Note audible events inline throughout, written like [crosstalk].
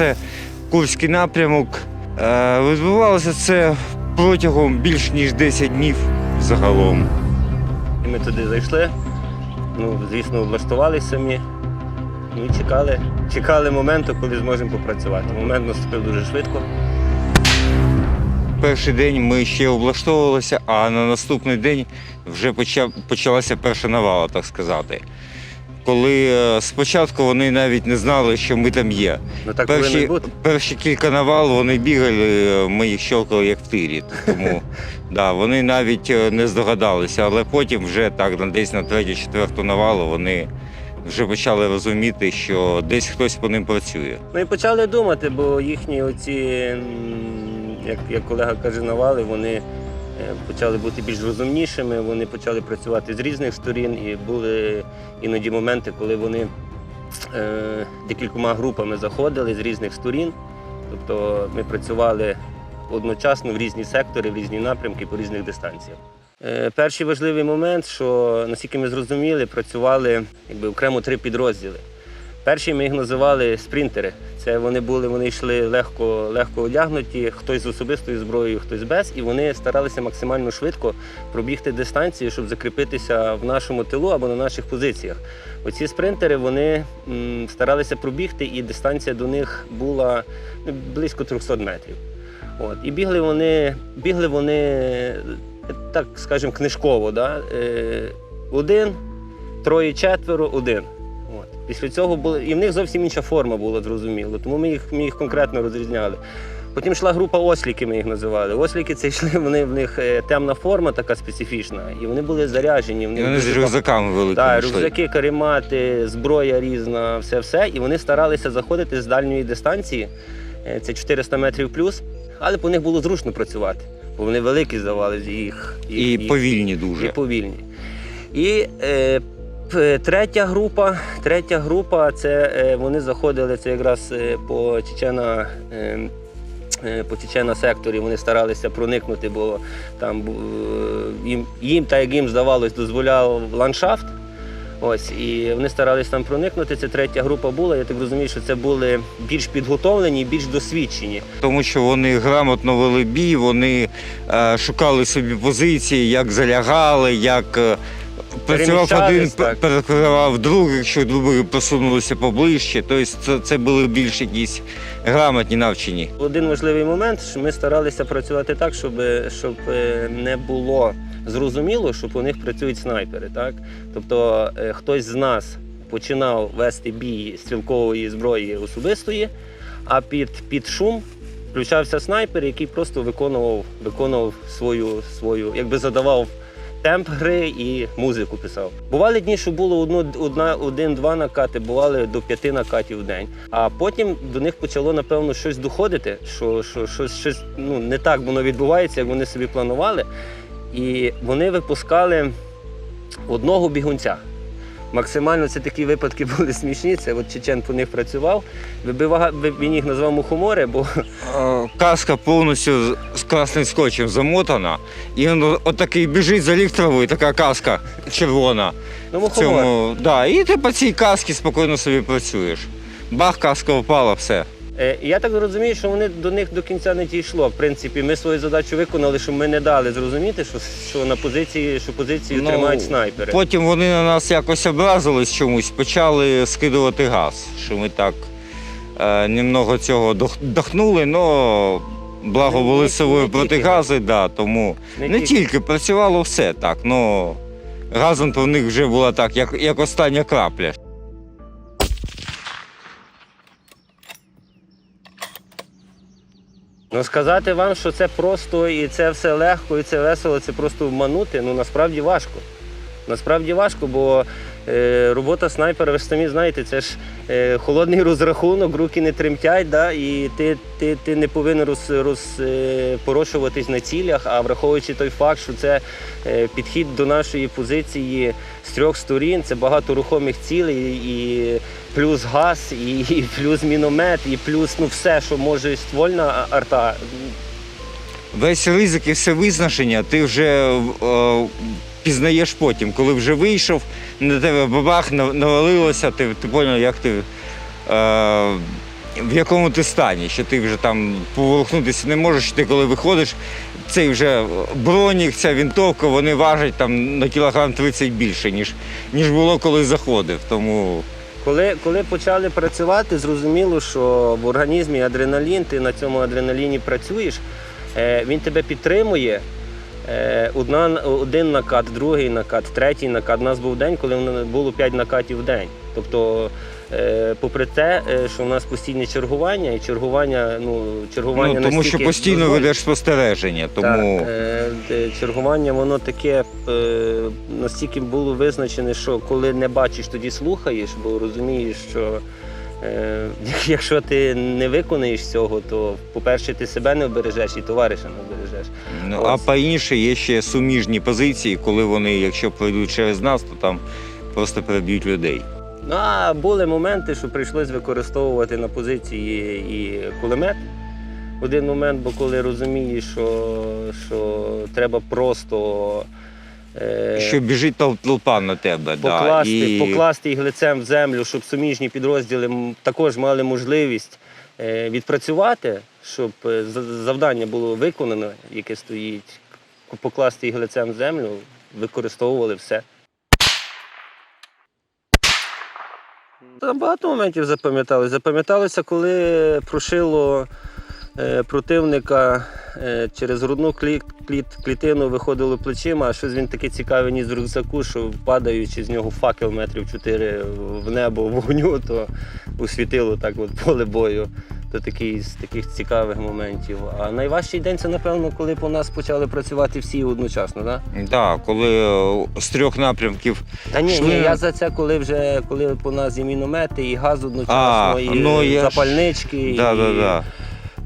це Курський напрямок. Е, Відбувалося це протягом більш ніж 10 днів загалом. Ми туди зайшли. Ну, звісно, влаштувалися самі. Ну і чекали. Чекали моменту, коли зможемо попрацювати. Момент наступив дуже швидко. Перший день ми ще облаштовувалися, а на наступний день вже почалася перша навала, так сказати. Коли е, спочатку вони навіть не знали, що ми там є. Ну так Перші, бути. перші кілька навал вони бігали, е, ми їх щелкали як в тирі. Тому [laughs] да, вони навіть е, не здогадалися, але потім вже так, на- десь на третю-четверту навалу вони вже почали розуміти, що десь хтось по ним працює. Ну і почали думати, бо їхні оці, як, як колега каже, навали, вони почали бути більш розумнішими, вони почали працювати з різних сторін, і були іноді моменти, коли вони е, декількома групами заходили з різних сторін. Тобто ми працювали одночасно в різні сектори, в різні напрямки по різних дистанціях. Е, Перший важливий момент, що наскільки ми зрозуміли, працювали якби окремо три підрозділи. Перші ми їх називали спринтери. Це вони були, вони йшли легко, легко одягнуті, хтось з особистою зброєю, хтось без, і вони старалися максимально швидко пробігти дистанцію, щоб закріпитися в нашому тилу або на наших позиціях. Оці спринтери вони м, старалися пробігти, і дистанція до них була ну, близько 300 метрів. От. І бігли вони, бігли вони, е, так скажемо, книжково. Да? Е, один, троє, четверо, один. Після цього було, і в них зовсім інша форма була, зрозуміло, тому ми їх, ми їх конкретно розрізняли. Потім йшла група осліки, ми їх називали. Осліки це йшли, вони в них е, темна форма така специфічна, і вони були заряжені. в І них вони з рюкзаками великими так, рюкзаки, каремати, зброя різна, все-все. І вони старалися заходити з дальньої дистанції, е, це 400 метрів плюс, але по них було зручно працювати, бо вони великі здавалися їх. І їх- їх- повільні і дуже. повільні. І е, третя група, третя група це е, вони заходили це якраз е, по Чечена. Е, по Чечена секторі вони старалися проникнути, бо там їм, їм так як їм здавалось, дозволяв ландшафт. Ось, і вони старалися там проникнути. Це третя група була. Я так розумію, що це були більш підготовлені, більш досвідчені. Тому що вони грамотно вели бій, вони шукали собі позиції, як залягали, як працював один, так. перекривав других, що другі просунулися поближче. Тобто це, це були більш якісь грамотні навчені. Один важливий момент, що ми старалися працювати так, щоб, щоб е, не було зрозуміло, що по них працюють снайпери. Так? Тобто е, хтось з нас починав вести бій стрілкової зброї особистої, а під, під шум включався снайпер, який просто виконував, виконував свою, свою, якби задавав темп гри і музику писав. Бували дні, що було один-два накати, бували до п'яти накатів в день. А потім до них почало, напевно, щось доходити, що, що, щось ну, не так воно відбувається, як вони собі планували. І вони випускали одного бігунця. Максимально це такі випадки були смішні. Це от Чечен по них працював. Вибивав, він їх назвав мухомори, бо Е, Каска повністю з- красним скотчем замотана, і він отакий біжить за ліфтровою, така каска червона. ну, мухомор. цьому, да, і ти по цій касці спокійно собі працюєш. Бах, каска впала, все. Е, Я так розумію, що вони до них до кінця не дійшло. В принципі, ми свою задачу виконали, що ми не дали зрозуміти, що, що на позиції, що позицію Ну, тримають снайпери. Потім вони на нас якось образились чомусь, почали скидувати газ, що ми так е, немного цього дох- дохнули, але благо були з собою протигази, да, тому Не не, тільки. тільки працювало все так, але газом то в них вже була так, як, як остання крапля. Ну сказати вам, що це просто і це все легко, і це весело, це просто вманути, ну насправді важко. Насправді важко, бо робота снайпера, ви ж самі знаєте, це ж е, холодний розрахунок, руки не тремтять, да, і ти, ти, ти не повинен роз, роз, е, на цілях, а враховуючи той факт, що це е, підхід до нашої позиції з трьох сторін, це багато рухомих цілей, і плюс газ, і, і плюс міномет, і плюс ну, все, що може ствольна арта. Весь ризик і все визначення ти вже е, пізнаєш потім, коли вже вийшов, на тебе бабах навалилося, ти, ти поняв, як ти е, в якому ти стані, що ти вже там поворухнутися не можеш, ти коли виходиш, цей вже бронік, ця вінтовка, вони важать там на кілограм 30 більше, ніж, ніж було, коли заходив. Тому Коли, коли почали працювати, зрозуміло, що в організмі адреналін, ти на цьому адреналіні працюєш, е, він тебе підтримує. Е, Одна, один накат, другий накат, третій накат. У нас був день, коли було 5 накатів в день. Тобто, е, попри те, е, що в нас постійне чергування, і чергування, ну, чергування ну, тому що постійно дозволить- ведеш спостереження. Тому так, чергування воно таке настільки було визначене, що коли не бачиш, тоді слухаєш, бо розумієш, що [laughs] якщо ти не виконаєш цього, то по-перше, ти себе не обережеш і товариша не обережеш. Ну, а по-інше є ще суміжні позиції, коли вони, якщо пройдуть через нас, то там просто переб'ють людей. Ну а були моменти, що прийшлось використовувати на позиції і кулемет. Один момент, бо коли розумієш, що, що треба просто. Е, Що біжить толпа на тебе. покласти, да, і... покласти їх лицем в землю, щоб суміжні підрозділи також мали можливість е, відпрацювати, щоб е, завдання було виконано, яке стоїть, покласти їх лицем в землю, використовували все. Та Багато моментів запам'яталися. Запам'яталося, коли прошило противника е, через грудну клі- кліт- клітину виходило плечима, а щось він таке цікаве ніс з рюкзаку, що падаючи з нього факел метрів 4 в небо вогню, то освітило так от поле бою. То такий з таких цікавих моментів. А найважчий день це, напевно, коли по нас почали працювати всі одночасно, так? Так, коли е, з трьох напрямків. Та ні, Шли- ні, я за це, коли вже коли по нас і міномети, і газ одночасно, А, і ну, я запальнички. Да, і... да, да.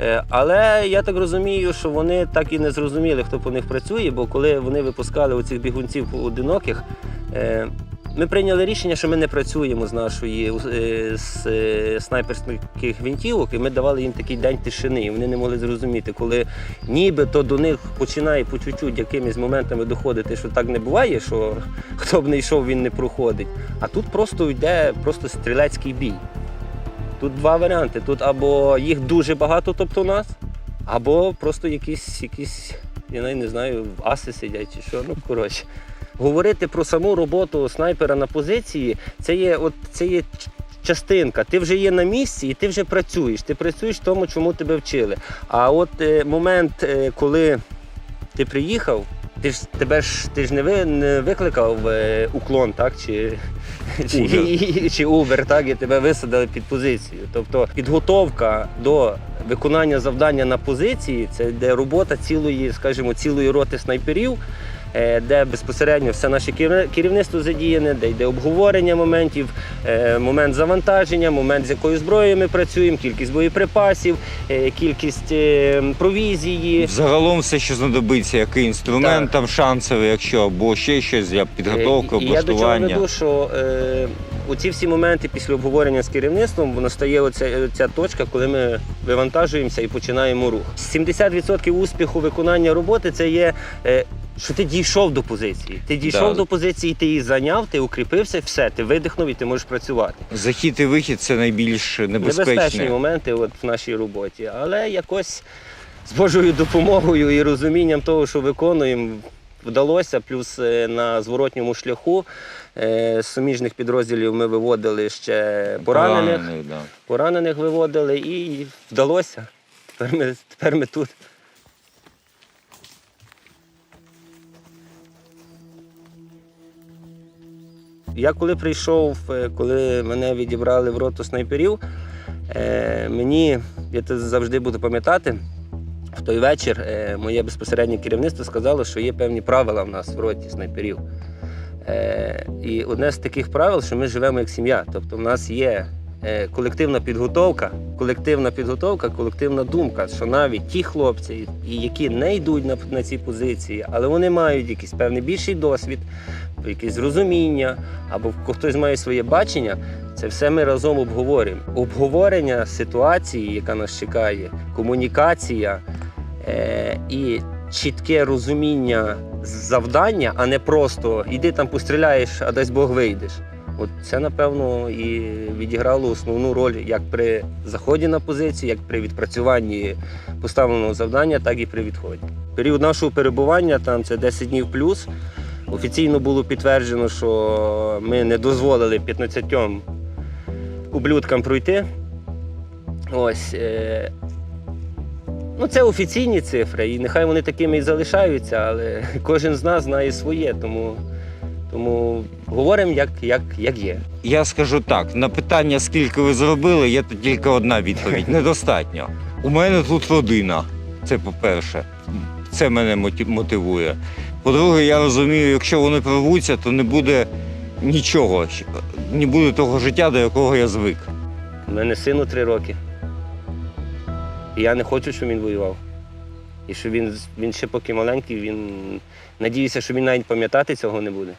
Е, Але я так розумію, що вони так і не зрозуміли, хто по них працює, бо коли вони випускали оцих бігунців одиноких, е, ми прийняли рішення, що ми не працюємо з нашої е, з снайперських гвинтівок, і ми давали їм такий день тишини. І вони не могли зрозуміти, коли нібито до них починає по чуть-чуть якимись моментами доходити, що так не буває, що [laughs] хто б не йшов, він не проходить. А тут просто йде просто стрілецький бій. Тут два варіанти. Тут або їх дуже багато, тобто у нас, або просто якісь, якісь я не знаю, аси сидять чи що. Ну, коротше. Говорити про саму роботу снайпера на позиції, це є, от, це є частинка. Ти вже є на місці і ти вже працюєш. Ти працюєш тому, чому тебе вчили. А от е, момент, е, коли ти приїхав, ти ж тебе ж ти ж не, ви, не викликав е, уклон, так? Чи, чи, Uber. [laughs] чи Uber, так, і тебе висадили під позицію. Тобто підготовка до виконання завдання на позиції це де робота цілої, скажімо, цілої роти снайперів. Е, Де безпосередньо все наше керівни- керівництво задіяне, де йде обговорення моментів, е, момент завантаження, момент з якою зброєю ми працюємо, кількість боєприпасів, е, кількість провізії. Загалом все, що знадобиться, який інструмент Так. там шансовий, якщо або ще щось для підготовки, і Я до чого облаштування. веду, що е, оці всі моменти після обговорення з керівництвом настає оця, ця точка, коли ми вивантажуємося і починаємо рух. 70% успіху виконання роботи це є. Е, що ти дійшов до позиції. Ти дійшов Да. до позиції, ти її зайняв, ти укріпився, все, ти видихнув і ти можеш працювати. Захід і вихід це найбільш Небезпечні небезпечне. моменти от в нашій роботі. Але якось з Божою допомогою і розумінням того, що виконуємо, вдалося. Плюс е, на зворотньому шляху е, з суміжних підрозділів ми виводили ще поранених. Поранених, да. Поранених виводили і вдалося. Тепер ми, тепер ми тут. Я коли прийшов, е, коли мене відібрали в роту снайперів, е, мені, я це завжди буду пам'ятати, в той вечір е, моє безпосереднє керівництво сказало, що є певні правила в нас в роті снайперів. І одне з таких правил, що ми живемо як сім'я. Тобто в нас є колективна підготовка, колективна підготовка, колективна думка, що навіть ті хлопці, які не йдуть на, на ці позиції, але вони мають якийсь певний більший досвід, якесь розуміння, або хтось має своє бачення. Це все ми разом обговорюємо. Обговорення ситуації, яка нас чекає, комунікація е, і чітке розуміння завдання, а не просто іди там постріляєш, а десь Бог вийдеш. От це, напевно, і відіграло основну роль як при заході на позицію, як при відпрацюванні поставленого завдання, так і при відході. Період нашого перебування там це 10 днів плюс. Офіційно було підтверджено, що ми не дозволили 15 ублюдкам пройти. Ось. Е... Ну, це офіційні цифри, і нехай вони такими і залишаються, але [laughs] кожен з нас знає своє, тому, тому говоримо як, як, як є. Я скажу так: на питання, скільки ви зробили, є тут тільки одна відповідь: недостатньо. У мене тут родина. Це по-перше, це мене мотивує. По-друге, я розумію, якщо вони прорвуться, то не буде нічого, не буде того життя, до якого я звик. У мене сину три роки. І я не хочу, щоб він воював. І що він, він ще поки маленький, він надіюся, що він навіть пам'ятати цього не буде.